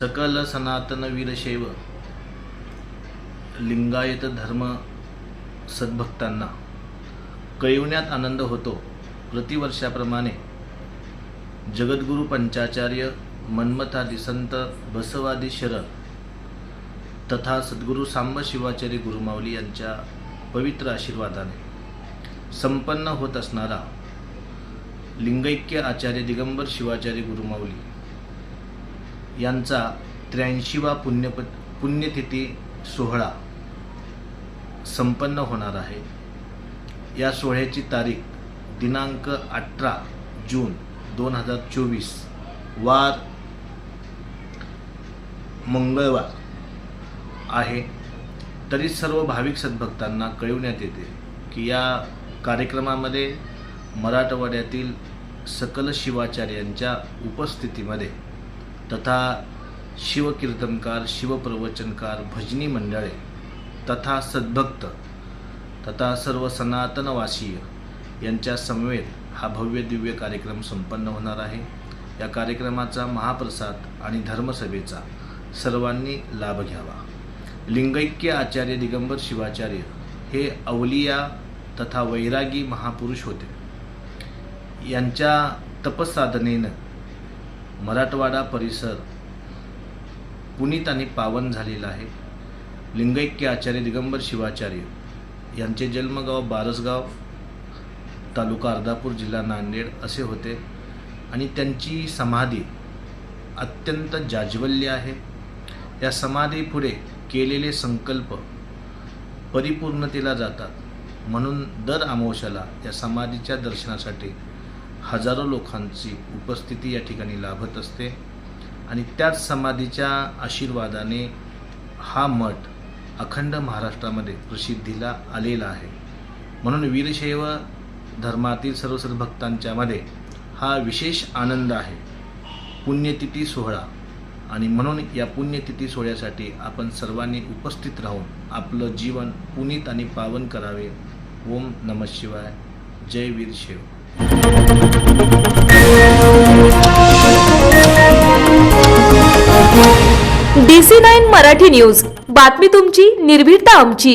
सकल सनातन वीरशैव लिंगायत धर्म सद्भक्तांना. कळविण्यात आनंद होतो प्रतिवर्षाप्रमाणे. जगद्गुरू पंचाचार्य मन्मथादी संत बसवादी शरद तथा सद्गुरू सांब शिवाचार्य गुरुमावली यांच्या पवित्र आशीर्वादाने. संपन्न होत असणारा लिंगैक्य आचार्य दिगंबर शिवाचार्य गुरुमावली यांचा त्र्याऐंशीवा पुण्यप पुण्यतिथी सोहळा संपन्न होणार आहे. या सोहळ्याची तारीख दिनांक अठरा जून दोन हजार चोवीस वार मंगळवार आहे. तरी सर्व भाविक सद्भक्तांना कळविण्यात येते की या कार्यक्रमामध्ये मराठवाड्यातील सकल शिवाचार्यांच्या उपस्थितीमध्ये तथा शिवकीर्तनकार शिवप्रवचनकार भजनी मंडळे तथा सद्भक्त तथा सर्व सनातनवासीय यांच्या समवेत हा भव्य दिव्य कार्यक्रम संपन्न होणार आहे. या कार्यक्रमाचा महाप्रसाद आणि धर्मसभेचा सर्वांनी लाभ घ्यावा. लिंगैक्य आचार्य दिगंबर शिवाचार्य हे अवलिया तथा वैरागी महापुरुष होते. यांच्या तपसाधनेनं मराठवाडा परिसर पुनीत आणि पावन झालेला आहे. लिंगैक्य आचार्य दिगंबर शिवाचार्य यांचे जन्मगाव बारसगाव तालुका अर्धापूर जिल्हा नांदेड असे होते आणि त्यांची समाधी अत्यंत जाज्वल्य आहे. या समाधीपुढे केलेले संकल्प परिपूर्णतेला जातात. म्हणून दर अमावस्याला या समाधीच्या दर्शनासाठी हजारो लोकांची उपस्थिती या ठिकाणी लाभत असते. आणि त्याच समाधीच्या आशीर्वादाने हा मठ अखंड महाराष्ट्रामध्ये प्रसिद्धीला आलेला आहे. म्हणून वीरशैव धर्मातील सर्व सर्व भक्तांच्यामध्ये हा विशेष आनंद आहे. पुण्यतिथी सोहळा. आणि म्हणून या पुण्यतिथी सोहळ्यासाठी आपण सर्वांनी उपस्थित राहून आपलं जीवन पुनीत आणि पावन करावे. ओम नमः शिवाय. जय वीर शेव डीसी नाईन मराठी न्यूज. बातमी तुमची निर्भीडता आमची.